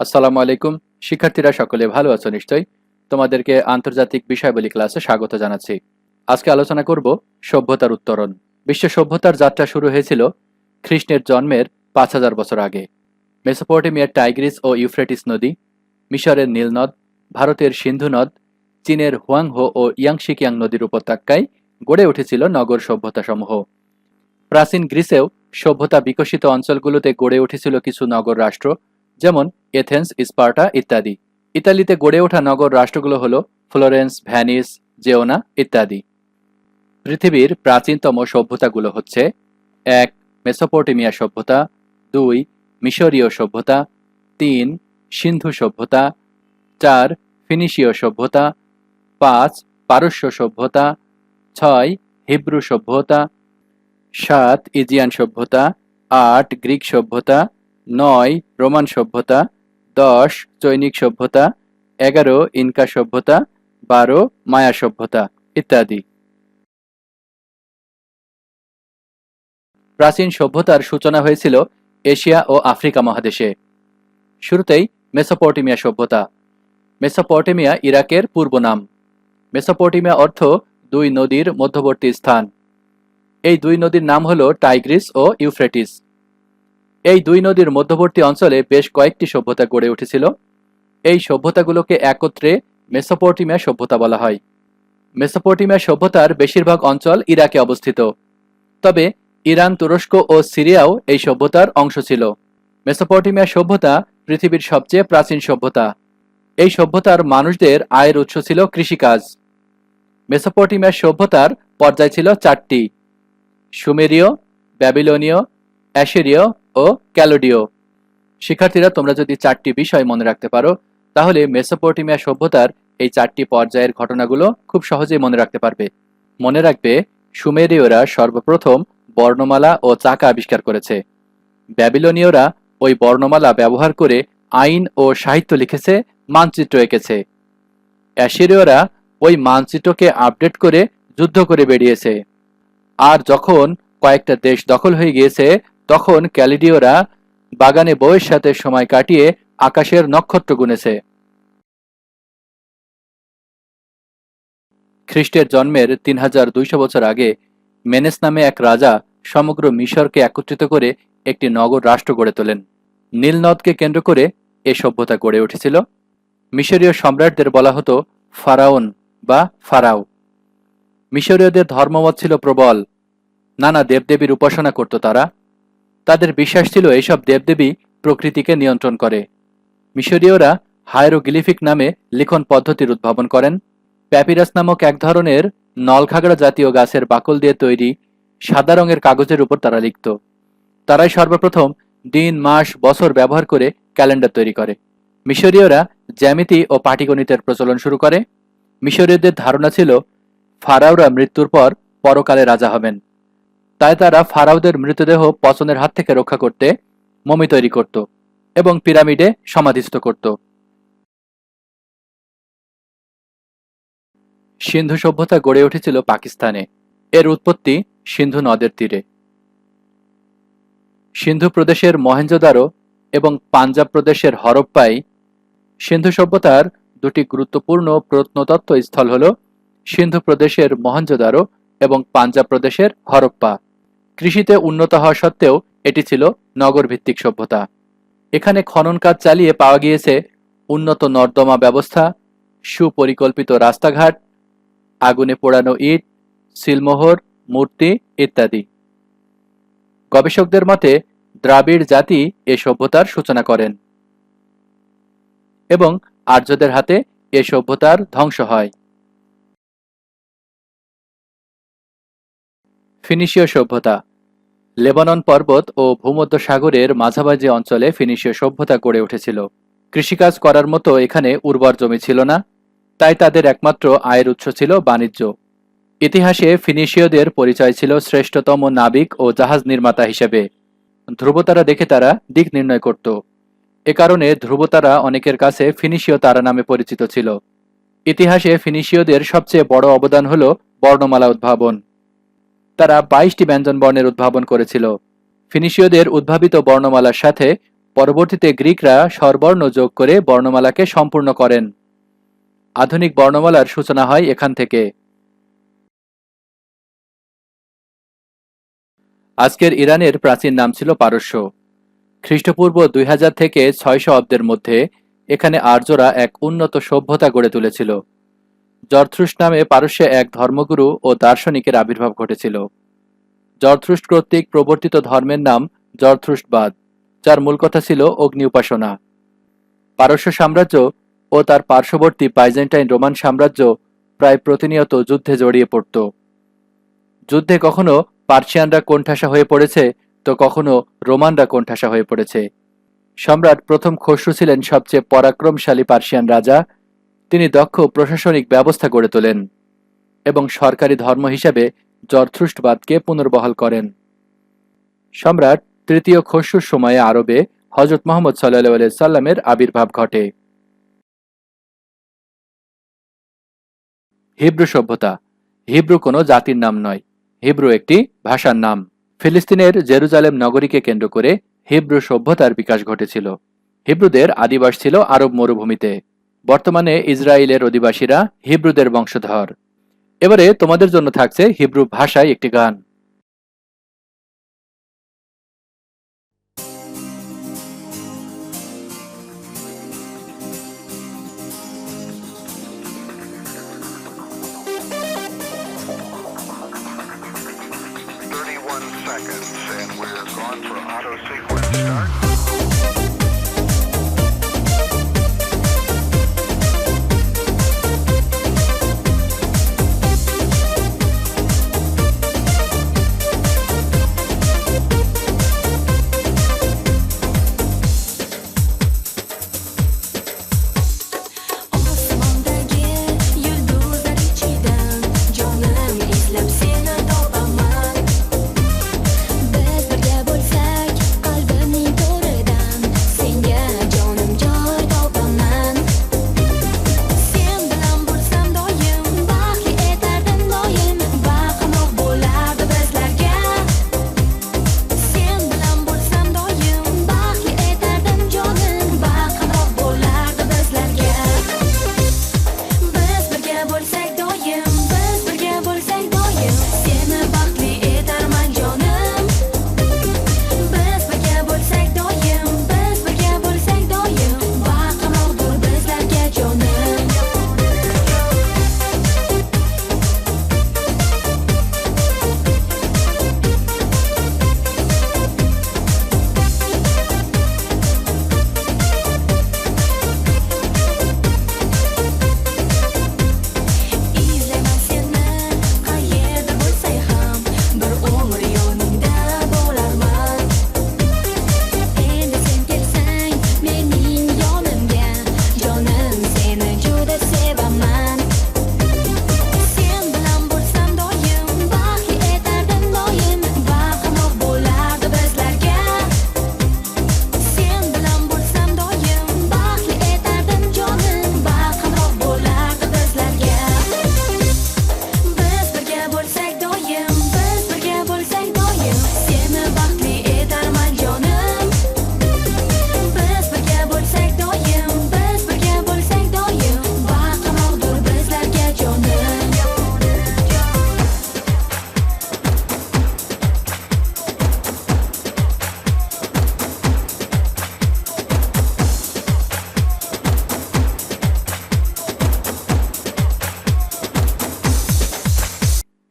আসসালামু আলাইকুম। শিক্ষার্থীরা সকলে ভালো আছো নিশ্চয়ই? তোমাদেরকে আন্তর্জাতিক বিষয়াবলী ক্লাসে স্বাগত জানাচ্ছি। আজকে আলোচনা করব সভ্যতার উত্তরণ। বিশ্ব সভ্যতার যাত্রা শুরু হয়েছিল খ্রিস্টের জন্মের পাঁচ হাজার বছর আগে। মেসোপটেমিয়ার টাইগ্রিস ও ইউফ্রেটিস নদী, মিশরের নীলনদ ভারতের সিন্ধু নদ, চীনের হুয়াংহো ও ইয়াংশিকিয়াং নদীর উপত্যকায় গড়ে উঠেছিল নগর সভ্যতাসমূহ। প্রাচীন গ্রিসেও সভ্যতা বিকশিত অঞ্চলগুলোতে গড়ে উঠেছিল কিছু নগর রাষ্ট্র যেমন এথেন্স, স্পার্টা ইত্যাদি। ইতালিতে গড়ে ওঠা নগর রাষ্ট্রগুলো হল ফ্লোরেন্স, ভ্যানিস, জেওনা ইত্যাদি। পৃথিবীর প্রাচীনতম সভ্যতাগুলো হচ্ছে, এক, মেসোপটেমিয়া সভ্যতা, দুই, মিশরীয় সভ্যতা, তিন, সিন্ধু সভ্যতা, চার, ফিনিশীয় সভ্যতা, পাঁচ, পারস্য সভ্যতা, ছয়, হিব্রু সভ্যতা, সাত ইজিয়ান সভ্যতা, আট, গ্রিক সভ্যতা নয় রোমান সভ্যতা, দশ, চৈনিক সভ্যতা, এগারো, ইনকা সভ্যতা, বারো, মায়া সভ্যতা, ইত্যাদি। প্রাচীন সভ্যতার সূচনা হয়েছিল এশিয়া ও আফ্রিকা মহাদেশে। শুরুতেই মেসোপটেমিয়া সভ্যতা। মেসোপটেমিয়া ইরাকের পূর্ব নাম। মেসোপটেমিয়া অর্থ দুই নদীর মধ্যবর্তী স্থান। এই দুই নদীর নাম হল টাইগ্রিস ও ইউফ্রেটিস। এই দুই নদীর মধ্যবর্তী অঞ্চলে বেশ কয়েকটি সভ্যতা গড়ে উঠেছিল। এই সভ্যতাগুলোকে একত্রে মেসোপটেমিয়া সভ্যতা বলা হয়। মেসোপটেমিয়া সভ্যতার বেশিরভাগ অঞ্চল ইরাকে অবস্থিত। তবে ইরান, তুরস্ক ও সিরিয়াও এই সভ্যতার অংশ ছিল। মেসোপটেমিয়া সভ্যতা পৃথিবীর সবচেয়ে প্রাচীন সভ্যতা। এই সভ্যতার মানুষদের আয়ের উৎস ছিল কৃষিকাজ। মেসোপটেমিয়া সভ্যতার পর্যায় ছিল চারটি। সুমেরীয়, ব্যাবিলনীয় অ্যাশেরীয় ও ক্যালোডীয় শিক্ষার্থীরা, তোমরা যদি চারটি বিষয় মনে রাখতে পারো, তাহলে মেসোপটেমিয়া সভ্যতার এই চারটি পর্যায়ের ঘটনাগুলো খুব সহজেই মনে রাখতে পারবে। মনে রাখবে, সুমেরীয়রা সর্বপ্রথম বর্ণমালা ও চাকা আবিষ্কার করেছে। ব্যাবিলনীয়রা ওই বর্ণমালা ব্যবহার করে আইন ও সাহিত্য লিখেছে, মানচিত্র এঁকেছে। অ্যাশিরীয়রা ওই মানচিত্রকে আপডেট করে যুদ্ধ করে বেরিয়েছে আর যখন কয়েকটা দেশ দখল হয়ে গিয়েছে তখন ক্যালিডিওরা বাগানে বউয়ের সাথে সময় কাটিয়ে আকাশের নক্ষত্র গুনেছে। খ্রিস্টের জন্মের তিন হাজার দুইশো বছর আগে মেনেস নামে এক রাজা সমগ্র মিশরকে একত্রিত করে একটি নগর রাষ্ট্র গড়ে তোলেন। নীলনদকে কেন্দ্র করে এ সভ্যতা গড়ে উঠেছিল। মিশরীয় সম্রাটদের বলা হতো ফারাউন বা ফারাও। মিশরীয়দের ধর্মমত ছিল প্রবল। নানা দেবদেবীর উপাসনা করত তারা। তাদের বিশ্বাস ছিল এইসব দেবদেবী প্রকৃতিকে নিয়ন্ত্রণ করে। মিশরীয়রা হায়রোগিলিফিক নামে লিখন পদ্ধতির উদ্ভাবন করেন। প্যাপিরাস নামক এক ধরনের নলখাগড়া জাতীয় গাছের বাকল দিয়ে তৈরি সাদা রঙের কাগজের উপর তারা লিখত। তারাই সর্বপ্রথম দিন, মাস, বছর ব্যবহার করে ক্যালেন্ডার তৈরি করে। মিশরীয়রা জ্যামিতি ও পাটিগণিতের প্রচলন শুরু করে। মিশরীয়দের ধারণা ছিল, ফারাওরা মৃত্যুর পর পরকালে রাজা হবেন। তাই তারা ফারাওদের মৃতদেহ পচনের হাত থেকে রক্ষা করতে মমি তৈরি করত এবং পিরামিডে সমাধিস্থ করত। সিন্ধু সভ্যতা গড়ে উঠেছিল পাকিস্তানে। এর উৎপত্তি সিন্ধু নদের তীরে। সিন্ধু প্রদেশের মহেঞ্জোদারো এবং পাঞ্জাব প্রদেশের হরপ্পাই সিন্ধু সভ্যতার দুটি গুরুত্বপূর্ণ প্রত্নতত্ত্ব স্থল হল সিন্ধু প্রদেশের মহেঞ্জোদারো এবং পাঞ্জাব প্রদেশের হরপ্পা। কৃষিতে উন্নত হওয়া সত্ত্বেও এটি ছিল নগর ভিত্তিক সভ্যতা। এখানে খনন কাজ চালিয়ে পাওয়া গিয়েছে উন্নত নর্দমা ব্যবস্থা, সুপরিকল্পিত রাস্তাঘাট, আগুনে পোড়ানো ইট, সিলমোহর, মূর্তি ইত্যাদি। গবেষকদের মতে, দ্রাবিড় জাতি এ সভ্যতার সূচনা করেন এবং আর্যদের হাতে এ সভ্যতার ধ্বংস হয়। ফিনিশীয় সভ্যতা। লেবানন পর্বত ও ভূমধ্য সাগরের মাঝামাঝি অঞ্চলে ফিনিশীয় সভ্যতা গড়ে উঠেছিল। কৃষিকাজ করার মতো এখানে উর্বর জমি ছিল না, তাই তাদের একমাত্র আয়ের উৎস ছিল বাণিজ্য। ইতিহাসে ফিনিশীয়দের পরিচয় ছিল শ্রেষ্ঠতম নাবিক ও জাহাজ নির্মাতা হিসেবে। ধ্রুবতারা দেখে তারা দিক নির্ণয় করত। এ কারণে ধ্রুবতারা অনেকের কাছে ফিনিশীয় তারা নামে পরিচিত ছিল। ইতিহাসে ফিনিশীয়দের সবচেয়ে বড় অবদান হল বর্ণমালা উদ্ভাবন। তারা বাইশটি ব্যঞ্জন বর্ণের উদ্ভাবন করেছিল। ফিনিশীয়দের উদ্ভাবিত বর্ণমালার সাথে পরবর্তীতে গ্রিকরা স্বরবর্ণ যোগ করে বর্ণমালাকে সম্পূর্ণ করেন। আধুনিক বর্ণমালার সূচনা হয় এখান থেকে। আজকের ইরানের প্রাচীন নাম ছিল পারস্য। খ্রিস্টপূর্ব দুই হাজার থেকে ছয়শো অব্দের মধ্যে এখানে আর্যরা এক উন্নত সভ্যতা গড়ে তুলেছিল। জরথ্রুস নামে পারস্যে এক ধর্মগুরু ও দার্শনিকের আবির্ভাব ঘটেছিল। জরথ্রুষ্ট কর্তৃক প্রবর্তিত ধর্মের নাম জরথ্রুষ্টবাদ যার মূল কথা ছিল অগ্নি উপাসনা। পারস্য সাম্রাজ্য ও তার পার্শ্ববর্তী বাইজেন্টাইন রোমান সাম্রাজ্য প্রায় প্রতিনিয়ত যুদ্ধে জড়িয়ে পড়ত। যুদ্ধে কখনো পার্সিয়ানরা কোণঠাসা হয়ে পড়েছে, তো কখনো রোমানরা কোণঠাসা হয়ে পড়েছে। সম্রাট প্রথম খসরু ছিলেন সবচেয়ে পরাক্রমশালী পার্সিয়ান রাজা দক্ষ প্রশাসনিক ব্যবস্থা গড়ে তোলেন এবং সরকারি ধর্ম হিসেবে জরথ্রুষ্টবাদকে পুনর্বহাল করেন। সম্রাট তৃতীয় খসরুর সময়ে আরবে হজরত মোহাম্মদ সাল্লাহ সাল্লামের আবির্ভাব ঘটে। হিব্রু সভ্যতা। হিব্রু কোনো জাতির নাম নয়। হিব্রু একটি ভাষার নাম। ফিলিস্তিনের জেরুজালেম নগরীকে কেন্দ্র করে হিব্রু সভ্যতার বিকাশ ঘটেছিল। হিব্রুদের আদিবাস ছিল আরব মরুভূমিতে। বর্তমানে ইসরায়েলের অধিবাসীরা হিব্রুদের বংশধর। এবারে তোমাদের জন্য থাকছে হিব্রু ভাষায় একটি গান।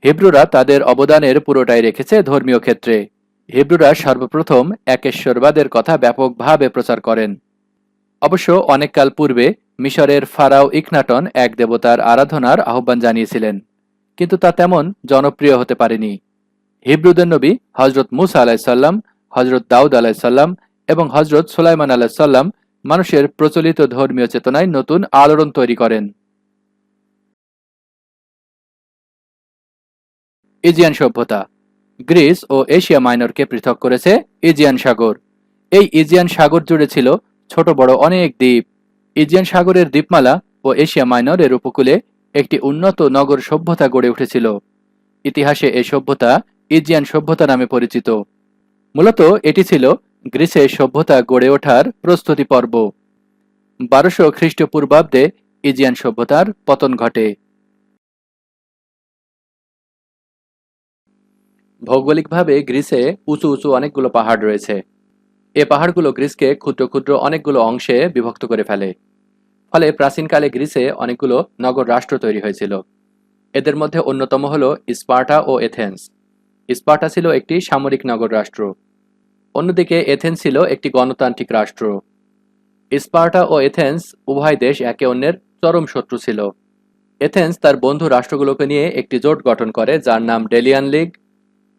হিব্রুরা তাদের অবদানের পুরোটাই রেখেছে ধর্মীয় ক্ষেত্রে। হিব্রুরা সর্বপ্রথম একেশ্বরবাদের কথা ব্যাপকভাবে প্রচার করেন। অবশ্য অনেককাল পূর্বে মিশরের ফারাও ইকনাটন এক দেবতার আরাধনার আহ্বান জানিয়েছিলেন, কিন্তু তা তেমন জনপ্রিয় হতে পারেনি। হিব্রুদের নবী হজরত মুসা আলাহিসাল্লাম হজরত দাউদ আলাহিসাল্লাম এবং হজরত সুলাইমান আলাহিসাল্লাম মানুষের প্রচলিত ধর্মীয় চেতনায় নতুন আলোড়ন তৈরি করেন। ইজিয়ান সভ্যতা। গ্রিস ও এশিয়া মাইনরকে পৃথক করেছে ইজিয়ান সাগর। এই ইজিয়ান সাগর জুড়ে ছিল ছোট বড় অনেক দ্বীপ। ইজিয়ান সাগরের দ্বীপমালা ও এশিয়া মাইনরের উপকূলে একটি উন্নত নগর সভ্যতা গড়ে উঠেছিল। ইতিহাসে এই সভ্যতা ইজিয়ান সভ্যতা নামে পরিচিত। মূলত এটি ছিল গ্রিসে সভ্যতা গড়ে ওঠার প্রস্তুতি পর্ব। বারোশো খ্রিস্টপূর্বাব্দে ইজিয়ান সভ্যতার পতন ঘটে। ভৌগোলিকভাবে গ্রিসে উঁচু উঁচু অনেকগুলো পাহাড় রয়েছে। এ পাহাড়গুলো গ্রিসকে ক্ষুদ্র ক্ষুদ্র অনেকগুলো অংশে বিভক্ত করে ফেলে। ফলে প্রাচীনকালে গ্রিসে অনেকগুলো নগর রাষ্ট্র তৈরি হয়েছিল। এদের মধ্যে অন্যতম হল স্পার্টা ও এথেন্স। স্পার্টা ছিল একটি সামরিক নগর রাষ্ট্র। অন্যদিকে এথেন্স ছিল একটি গণতান্ত্রিক রাষ্ট্র। স্পার্টা ও এথেন্স উভয় দেশ একে অন্যের চরম শত্রু ছিল। এথেন্স তার বন্ধু রাষ্ট্রগুলোকে নিয়ে একটি জোট গঠন করে, যার নাম ডেলিয়ান লীগ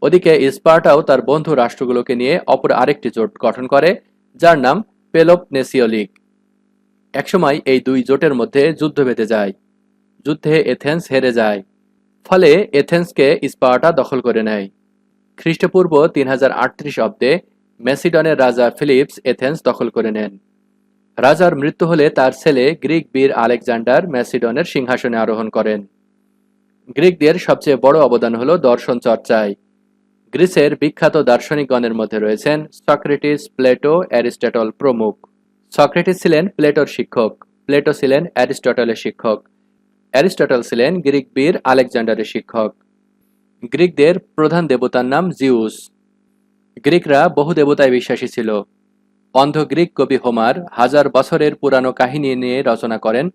ওদিকে স্পার্টাও তার বন্ধু রাষ্ট্রগুলোকে নিয়ে অপর আরেকটি জোট গঠন করে, যার নাম পেলোপনেসীয় লীগ। একসময় এই দুই জোটের মধ্যে যুদ্ধ বেঁধে যায়। যুদ্ধে এথেন্স হেরে যায়। ফলে এথেন্সকে স্পার্টা দখল করে নেয়। খ্রিস্টপূর্ব তিন হাজার আটত্রিশ অব্দে মেসিডনের রাজা ফিলিপস এথেন্স দখল করে নেন। রাজার মৃত্যু হলে তার ছেলে গ্রিক বীর আলেকজান্ডার ম্যাসিডনের সিংহাসনে আরোহণ করেন। গ্রিকদের সবচেয়ে বড় অবদান হল দর্শন চর্চায়। গ্রিসের বিখ্যাত দার্শনিকগণের মধ্যে রয়েছেন সক্রেটিস প্লেটো অ্যারিস্টটল প্রমুখ। সক্রেটিস ছিলেন প্লেটোর শিক্ষক, প্লেটো ছিলেন অ্যারিস্টটলের শিক্ষক, অ্যারিস্টটল ছিলেন গ্রিক বীর আলেকজান্ডারের শিক্ষক। গ্রিকদের প্রধান দেবতার নাম জিউস। গ্রিকরা বহু দেবতায় বিশ্বাসী ছিল। অন্ধ গ্রিক কবি হোমার হাজার বছরের পুরানো কাহিনী নিয়ে রচনা করেন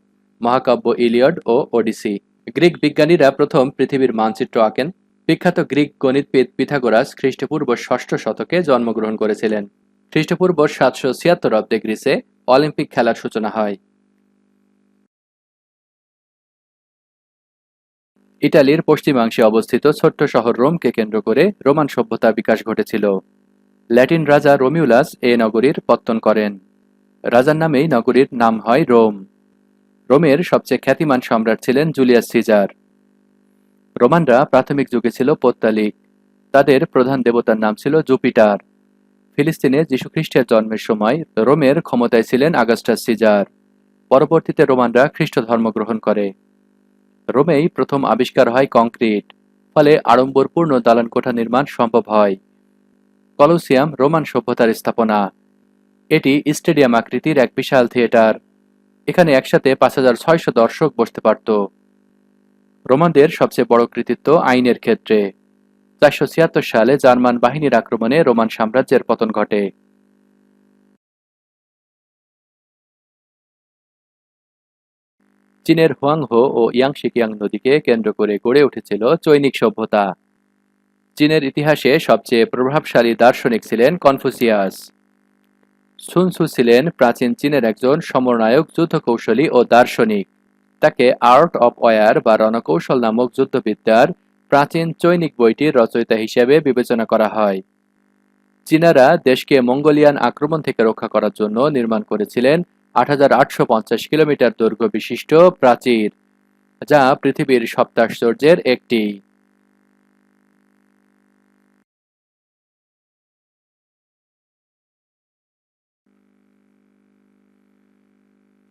মহাকাব্য ইলিয়ড ও ওডিসি। গ্রিক বিজ্ঞানীরা প্রথম পৃথিবীর মানচিত্র আঁকেন। বিখ্যাত গ্রিক গণিতবিদ পিথাগোরাস খ্রিস্টপূর্ব ষষ্ঠ শতকে জন্মগ্রহণ করেছিলেন। খ্রিস্টপূর্ব সাতশো ছিয়াত্তর অব্দে গ্রিসে অলিম্পিক খেলার সূচনা হয়। ইটালির পশ্চিমাংশে অবস্থিত ছোট্ট শহর রোমকে কেন্দ্র করে রোমান সভ্যতার বিকাশ ঘটেছিল। ল্যাটিন রাজা রোমিউলাস এ নগরীর পত্তন করেন। রাজার নামেই নগরীর নাম হয় রোম। রোমের সবচেয়ে খ্যাতিমান সম্রাট ছিলেন জুলিয়াস সিজার। রোমানরা প্রাথমিক যুগে ছিল পত্তালিক তাদের প্রধান দেবতার নাম ছিল জুপিটার। ফিলিস্তিনে যীশুখ্রিস্টের জন্মের সময় রোমের ক্ষমতায় ছিলেন আগাস্টাস সিজার। পরবর্তীতে রোমানরা খ্রিস্ট ধর্ম গ্রহণ করে। রোমেই প্রথম আবিষ্কার হয় কংক্রিট, ফলে আড়ম্বরপূর্ণ দালানকোঠা নির্মাণ সম্ভব হয়। কলোসিয়াম রোমান সভ্যতার স্থাপনা। এটি স্টেডিয়াম আকৃতির এক বিশাল থিয়েটার। এখানে একসাথে পাঁচ হাজার ছয়শো দর্শক বসতে পারত। রোমানদের সবচেয়ে বড় কৃতিত্ব আইনের ক্ষেত্রে। চারশো ছিয়াত্তর সালে জার্মান বাহিনীর আক্রমণে রোমান সাম্রাজ্যের পতন ঘটে। চীনের হুয়াংহো ও ইয়াংশিকিয়াং নদীকে কেন্দ্র করে গড়ে উঠেছিল চৈনিক সভ্যতা। চীনের ইতিহাসে সবচেয়ে প্রভাবশালী দার্শনিক ছিলেন কনফুসিয়াস। সুনসু ছিলেন প্রাচীন চীনের একজন সমরনায়ক, যুদ্ধকৌশলী ও দার্শনিক। তাকে আর্ট অফ ওয়ার বা রণকৌশল নামক যুদ্ধবিদ্যার প্রাচীন চৈনিক বইটির রচয়িতা হিসেবে বিবেচনা করা হয়। চীনারা দেশকে মঙ্গোলিয়ান আক্রমণ থেকে রক্ষা করার জন্য নির্মাণ করেছিলেন আট হাজার আটশো পঞ্চাশ কিলোমিটার দৈর্ঘ্য বিশিষ্ট প্রাচীর, যা পৃথিবীর সপ্তাশ্চর্যের একটি।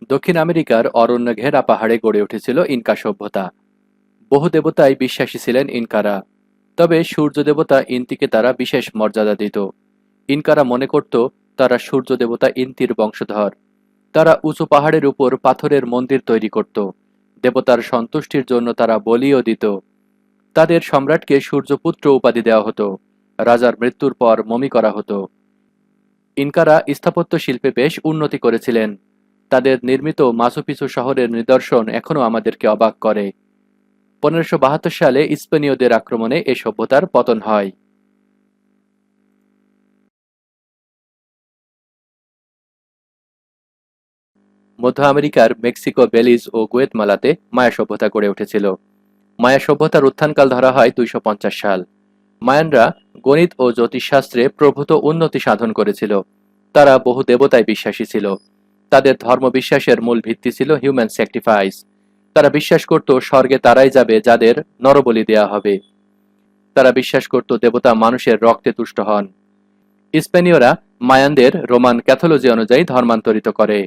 দক্ষিণ আমেরিকার অরণ্য ঘেরা পাহাড়ে গড়ে উঠেছিল ইনকা সভ্যতা। বহু দেবতায় বিশ্বাসী ছিলেন ইনকারা, তবে সূর্য দেবতা ইন্তিকে তারা বিশেষ মর্যাদা দিত। ইনকারা মনে করত, তারা সূর্য দেবতা ইন্তির বংশধর। তারা উঁচু পাহাড়ের উপর পাথরের মন্দির তৈরি করত। দেবতার সন্তুষ্টির জন্য তারা বলিও দিত। তাদের সম্রাটকে সূর্যপুত্র উপাধি দেওয়া হতো। রাজার মৃত্যুর পর মমি করা হতো। ইনকারা স্থাপত্য শিল্পে বেশ উন্নতি করেছিলেন। তাদের নির্মিত মাসুপিসু শহরের নিদর্শন এখনও আমাদেরকে অবাক করে। পনেরোশো সালে স্পেনীয়দের আক্রমণে এ সভ্যতার পতন হয়। মধ্য আমেরিকার মেক্সিকো, বেলিজ ও গুয়েতমালাতে মায়া সভ্যতা গড়ে উঠেছিল। মায়া সভ্যতার উত্থানকাল ধরা হয় দুইশো পঞ্চাশ সাল। মায়ানরা গণিত ও জ্যোতিষশাস্ত্রে প্রভূত উন্নতি সাধন করেছিল। তারা বহু দেবতায় বিশ্বাসী ছিল। তাদের ধর্মবিশ্বাসের মূল ভিত্তি ছিল হিউম্যান স্যাক্রিফাইস তারা বিশ্বাস করত স্বর্গে তারাই যাবে যাদের নরবলি দেয়া হবে। তারা বিশ্বাস করত দেবতা মানুষের রক্তে তুষ্ট হন। স্পেনীয়রা মায়ানদের রোমান ক্যাথোলজি অনুযায়ী ধর্মান্তরিত করে।